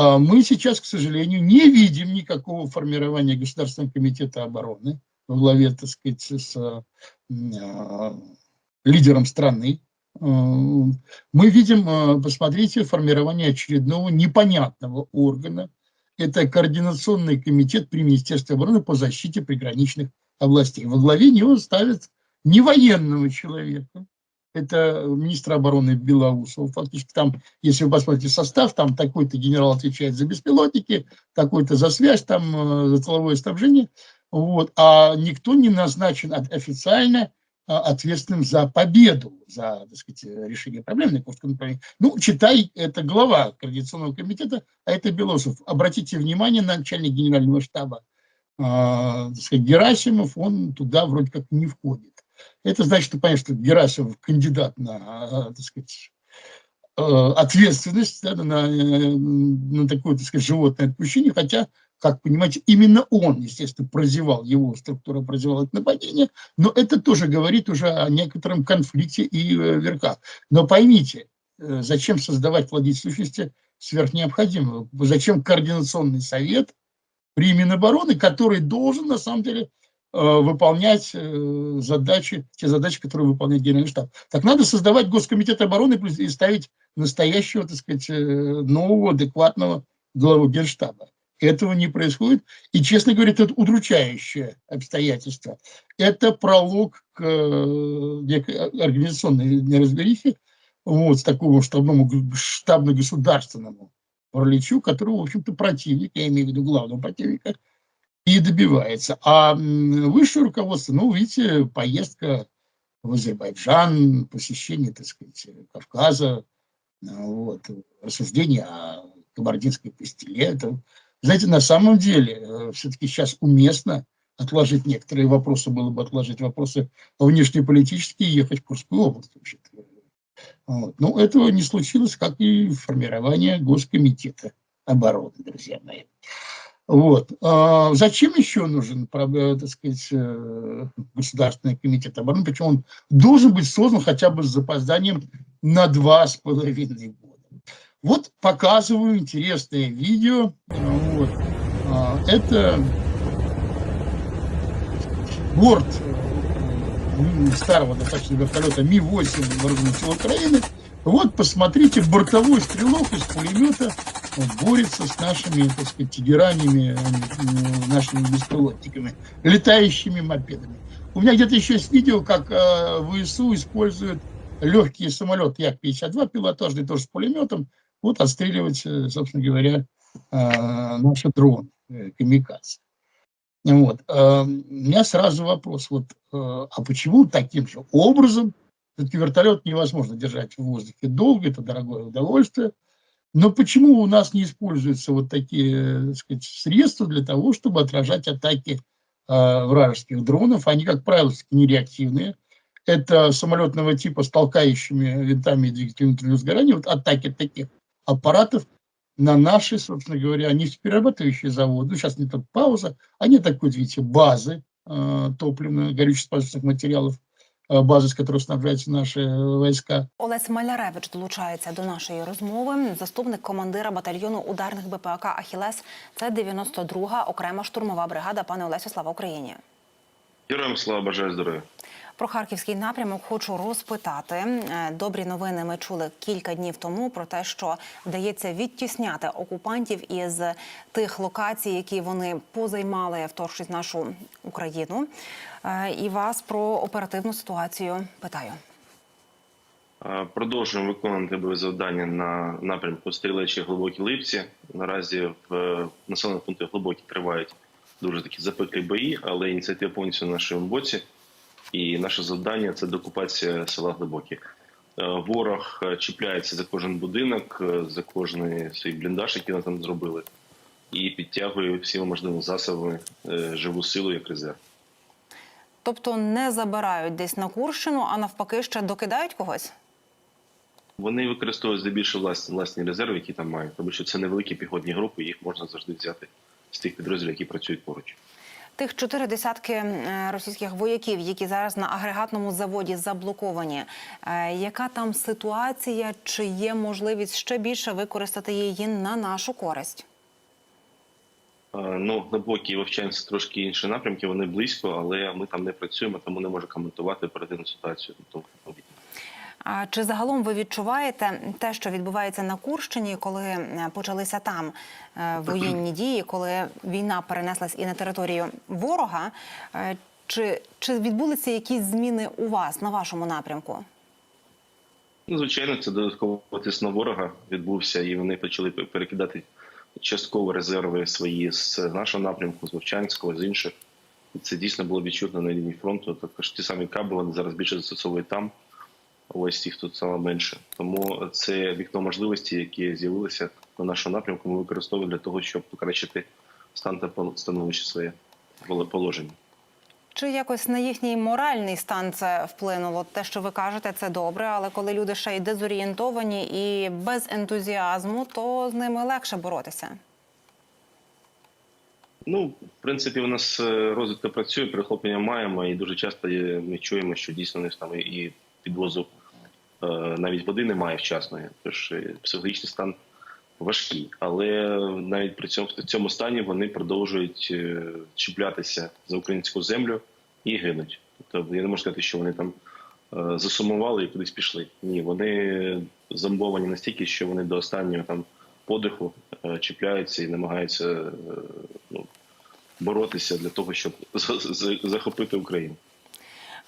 А мы сейчас, к сожалению, не видим никакого формирования Государственного комитета обороны во главе, так сказать, с э, лидером страны. Э, Мы видим, э, посмотрите, формирование очередного непонятного органа. Это Координационный комитет при Министерстве обороны по защите приграничных областей. Во главе него ставят не военного человека, это министр обороны Белоусов. Фактически там, если вы посмотрите состав, там такой-то генерал отвечает за беспилотники, такой-то за связь, там э, за тыловое снабжение. Вот. А никто не назначен официально а, ответственным за победу, за так сказать, решение проблем на Курском направлении. Ну, читай, это глава Координационного комитета, а это Белоусов. Обратите внимание на начальник генерального штаба, так сказать, Герасимов, он туда вроде как не входит. Это значит, что, понятно, что Герасимов кандидат на, а, так сказать, э, ответственность, да, на, э, на такое, так сказать, животное отпущение, хотя, как понимаете, именно он, естественно, прозевал, его структура прозевала это нападение, но это тоже говорит уже о некотором конфликте и э, верхах. Но поймите, э, зачем создавать владетель сущности сверхнеобходимого? Зачем координационный совет при Минобороны, который должен, на самом деле, э, выполнять э, задачи, те задачи, которые выполняет Генеральный штаб. Так надо создавать Госкомитет обороны и ставить настоящего, так сказать, э, нового, адекватного главу Генштаба. Этого не происходит. И, честно говоря, это удручающее обстоятельство. Это пролог к э, некой организационной неразберихе, вот, с такому штабному, штабно-государственному параличу, которого, в общем-то, противник, я имею в виду главного противника, и добивается. А высшее руководство, ну, видите, поездка в Азербайджан, посещение, так сказать, Кавказа, а, вот, рассуждение о кабардинской пастиле. Это, знаете, на самом деле, все-таки сейчас уместно отложить некоторые вопросы, было бы отложить вопросы внешнеполитические и ехать в Курскую область. вообще-то. Вот. Но этого не случилось, как и формирование Госкомитета обороны, друзья мои. Вот. А зачем еще нужен, правда, так сказать, э, Государственный комитет обороны? Причем он должен быть создан хотя бы с запозданием на два с половиной года. Вот показываю интересное видео. Вот. А, Это борт э, старого достаточно вертолета Ми-8 вооруженных сил Украины. Вот, посмотрите, бортовой стрелок из пулемета борется с нашими, так сказать, тигеранями, э, нашими беспилотниками, летающими мопедами. У меня где-то еще есть видео, как э, ВСУ используют легкие самолеты Як-52, пилотажный тоже с пулеметом, вот отстреливать, э, собственно говоря, наши дроны, камикадзе. Вот. У меня сразу вопрос, вот, а почему таким же образом, все-таки вертолет невозможно держать в воздухе долго, это дорогое удовольствие, но почему у нас не используются вот такие так сказать, средства для того, чтобы отражать атаки э, вражеских дронов? Они, как правило, нереактивные. Это самолетного типа с толкающими винтами и двигателями внутреннего сгорания. Вот атаки таких аппаратов на наши, собственно говоря, нефтеперерабатывающие заводы. Ну, сейчас не тут пауза. Они такой, видите, базы э, топливно-горюче-спасательных материалов, э, базы, с которой снабжаются наши э, войска. Олесь Маляревич долучається до нашої розмови. Заступник командира батальйону ударних БПАК Ахілес. Це 92-га окрема штурмова бригада. Пане Олесю, слава Україні. Героям слава бажаю здоров'я. Про харківський напрямок хочу розпитати. Е, Добрі новини ми чули кілька днів тому про те, що вдається відтісняти окупантів із тих локацій, які вони позаймали, вторгшись нашу Україну. Е, І вас про оперативну ситуацію питаю. Продовжуємо виконувати бойові завдання на напрямку Стрілечі глибокі липці. Наразі в е, населених пунктах глибокі тривають дуже такі запеклі бої, але ініціатива повністю на нашому боці. І наше завдання це докупація села Глибокі. Е, Ворог е, чіпляється за кожен будинок, е, за кожний свій бліндаж, який вони там зробили, і підтягує всіма можливими засобами живу силу як резерв. Тобто не забирають десь на Курщину, а навпаки, ще докидають когось. Вони використовують здебільшого власні, власні резерви, які там мають, тому що це невеликі піхотні групи, їх можна завжди взяти з тих підрозділів, які працюють поруч. Тих чотири десятки е, російських вояків, які зараз на агрегатному заводі заблоковані. Е, Яка там ситуація? Чи є можливість ще більше використати її на нашу користь? Ну Ну, глибокі вивчаємося трошки інші напрямки, вони близько, але ми там не працюємо, тому не можу коментувати оперативну ситуацію. Тобто, чи загалом ви відчуваєте те, що відбувається на Курщині, коли е, почалися там е, воєнні дії, коли війна перенеслась і на територію ворога? Е, Чи, чи відбулися якісь зміни у вас на вашому напрямку? Ну, звичайно, це додатково тиск на ворога відбувся, і вони почали перекидати частково резерви свої з нашого напрямку, з Вовчанського, з інших. Це дійсно було відчутно на лінії фронту. Також ті самі каби вони зараз більше застосовують там. Ось їх тут саме менше. Тому це вікно можливості, які з'явилися на нашому напрямку, ми використовуємо для того, щоб покращити стан та становище своє положення. Чи якось на їхній моральний стан це вплинуло? Те, що ви кажете, це добре, але коли люди ще й дезорієнтовані і без ентузіазму, то з ними легше боротися. Ну, в принципі, у нас е, розвідка працює, перехоплення маємо, і дуже часто ми чуємо, що дійсно не там і підвозу е, навіть води немає вчасної. Тож е, психологічний стан важкий. Але навіть при цьому в цьому стані вони продовжують е, чіплятися за українську землю і гинуть. Тобто я не можу сказати, що вони там засумували і кудись пішли. Ні, вони зомбовані настільки, що вони до останнього там подиху чіпляються і намагаються ну, боротися для того, щоб за- за- захопити Україну.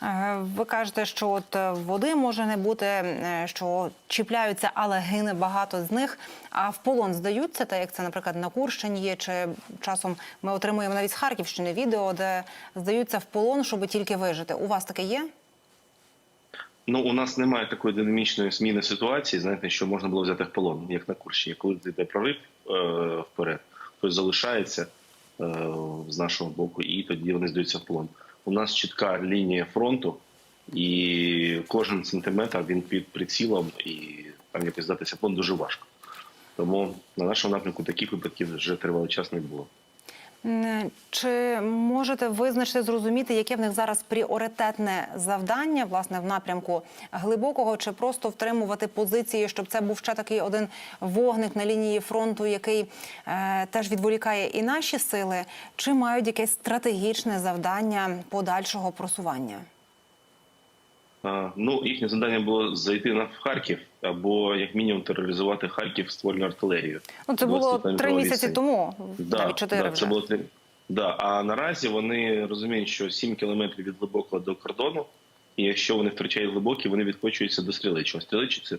Е, Ви кажете, що от е, води може не бути, е, що чіпляються, але гине багато з них. А в полон здаються, так як це, наприклад, на Курщині є, чи часом ми отримуємо навіть з Харківщини відео, де здаються в полон, щоб тільки вижити. У вас таке є? Ну, у нас немає такої динамічної зміни ситуації, знаєте, що можна було взяти в полон, як на Курщині. Коли йде прорив е, вперед, хтось залишається е, з нашого боку, і тоді вони здаються в полон. У нас чітка лінія фронту, і кожен сантиметр він під прицілом, і там якось здатися в дуже важко. Тому на нашому напрямку таких випадків вже тривалий час не було. Чи можете визначити, зрозуміти, яке в них зараз пріоритетне завдання, власне, в напрямку глибокого, чи просто втримувати позиції, щоб це був ще такий один вогник на лінії фронту, який е, теж відволікає і наші сили, чи мають якесь стратегічне завдання подальшого просування? А, Ну, їхнє завдання було зайти на Харків або як мінімум тероризувати Харків ствольну артилерію. Ну це було три місяці тому, Да, навіть чотири да, вже. це було три. Да. А наразі вони розуміють, що 7 кілометрів від глибокого до кордону, і якщо вони втрачають глибокі, вони відкочуються до стрілечого. Стрілечі це